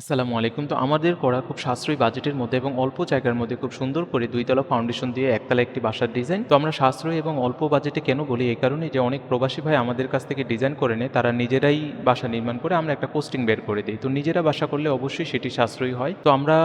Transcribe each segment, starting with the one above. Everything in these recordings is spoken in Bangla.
আসসালামু আলাইকুম। তো আমাদের করা খুব সাশ্রয়ী বাজেটের মধ্যে এবং অল্প জায়গার মধ্যে খুব সুন্দর করে ২ তলা ফাউন্ডেশন দিয়ে একতলা একটি বাসার ডিজাইন। তো আমরা সাশ্রয়ী এবং অল্প বাজেটে কেন বলি? এই কারণেই যে অনেক প্রবাসী ভাই আমাদের কাছ থেকে ডিজাইন করে নেয়। তারা নিজেরাই বাসা নির্মাণ করে আমরা একটা কোস্টিং বের করে দিই তো নিজেরা বাসা করলে অবশ্যই সেটি সাশ্রয়ী হয়। তো আমরা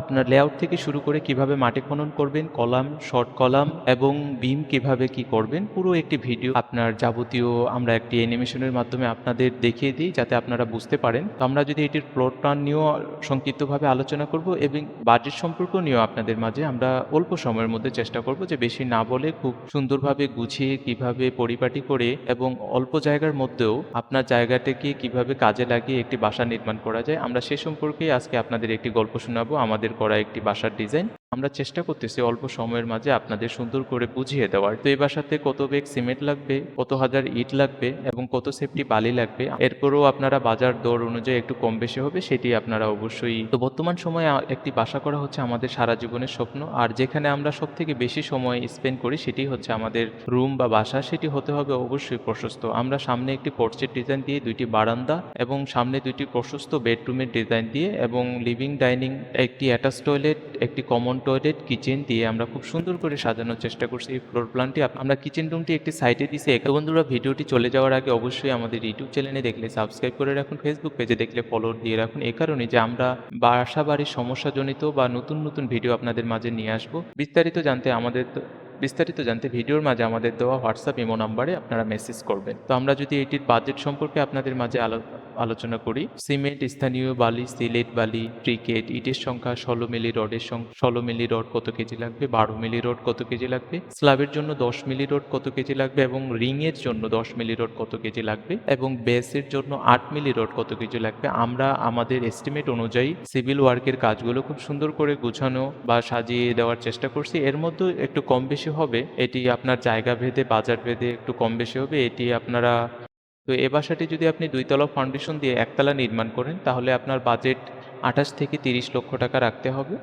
আপনার লেআউট থেকে শুরু করে কীভাবে মাটি খনন করবেন, কলাম, শর্ট কলাম এবং বিম কীভাবে কি করবেন পুরো একটি ভিডিও আপনার যাবতীয় আমরা একটি অ্যানিমেশনের মাধ্যমে আপনাদের দেখিয়ে দিই যাতে আপনারা বুঝতে পারেন। তো আমরা যদি এটির ফ্লোর প্ল্যান নিয়েও সংক্ষিপ্তভাবে আলোচনা করব এবং বাজেট সম্পর্ক নিয়েও আপনাদের মাঝে আমরা অল্প সময়ের মধ্যে চেষ্টা করব যে বেশি না বলে খুব সুন্দরভাবে গুছিয়ে কীভাবে পরিপাটি করে এবং অল্প জায়গার মধ্যেও আপনার জায়গাটাকে কীভাবে কাজে লাগিয়ে একটি বাসা নির্মাণ করা যায়। আমরা সে সম্পর্কেই আজকে আপনাদের একটি গল্প শোনাবো। আমাদের করা একটি বাসার ডিজাইন। আমরা চেষ্টা করতেছি অল্প সময়ের মাঝে আপনাদের সুন্দর করে বুঝিয়ে দেওয়ার। তো এই বাসাতে কত বেগ সিমেন্ট লাগবে, কত হাজার ইট লাগবে এবং কত সেফটি বালি লাগবে, এরপরও আপনারা বাজার দর অনুযায়ী একটু কম বেশি হবে সেটি আপনারা অবশ্যই তো বর্তমান সময়ে একটি বাসা করা হচ্ছে আমাদের সারা জীবনের স্বপ্ন। আর যেখানে আমরা সব থেকে বেশি সময় স্পেন্ড করি সেটি হচ্ছে আমাদের রুম বা বাসা, সেটি হতে হবে অবশ্যই প্রশস্ত। আমরা সামনে একটি পোর্চের ডিজাইন দিয়ে দুইটি বারান্দা এবং সামনে দুইটি প্রশস্ত বেডরুমের ডিজাইন দিয়ে এবং লিভিং ডাইনিং একটি অ্যাটাচ টয়লেট একটি কমন টয়লেট কিচেন দিয়ে আমরা খুব সুন্দর করে সাজানোর চেষ্টা করছি এই ফ্লোর প্ল্যানটি আমরা কিচেন রুমটি একটি সাইডে দিছি। এক বন্ধুরা, ভিডিওটি চলে যাওয়ার আগে অবশ্যই আমাদের ইউটিউব চ্যানেলে দেখলে সাবস্ক্রাইব করে রাখুন। ফেসবুক পেজে দেখলে ফলো দিয়ে রাখুন। এ কারণে যে আমরা বাসা বাড়ির সমস্যাজনিত বা নতুন নতুন ভিডিও আপনাদের মাঝে নিয়ে আসব। বিস্তারিত জানতে আমাদের বিস্তারিত জানতে ভিডিওর মাঝে আমাদের দেওয়া হোয়াটসঅ্যাপ ইমো নাম্বারে আপনারা মেসেজ করবেন। তো আমরা যদি এটির বাজেট সম্পর্কে আপনাদের মাঝে আলো আলোচনা করি। সিমেন্ট, স্থানীয় বালি, সিলেট বালি, ক্রিকেট, ইটের সংখ্যা ষোলো মিলি রডের সংখ্যা ষোলো মিলি রড কত কেজি লাগবে, বারো মিলি রড কত কেজি লাগবে, স্ল্যাবের জন্য দশ মিলি রড কত কেজি লাগবে এবং রিং এর জন্য দশ মিলি রড কত কেজি লাগবে এবং বেসের জন্য আট মিলি রড কত কেজি লাগবে। আমরা আমাদের এস্টিমেট অনুযায়ী সিভিল ওয়ার্কের কাজগুলো খুব সুন্দর করে গুছানো বা সাজিয়ে দেওয়ার চেষ্টা করছি। এর মধ্যে একটু কম বেশি হবে, এটি আপনার জায়গা ভেদে, বাজার ভেদে একটু কম বেশি হবে, এটি আপনারা তো এ বাসাটি যদি আপনি দুইতলা ফাউন্ডেশন দিয়ে একতলা নির্মাণ করেন, তাহলে আপনার বাজেট আঠাশ থেকে তিরিশ লক্ষ টাকা রাখতে হবে।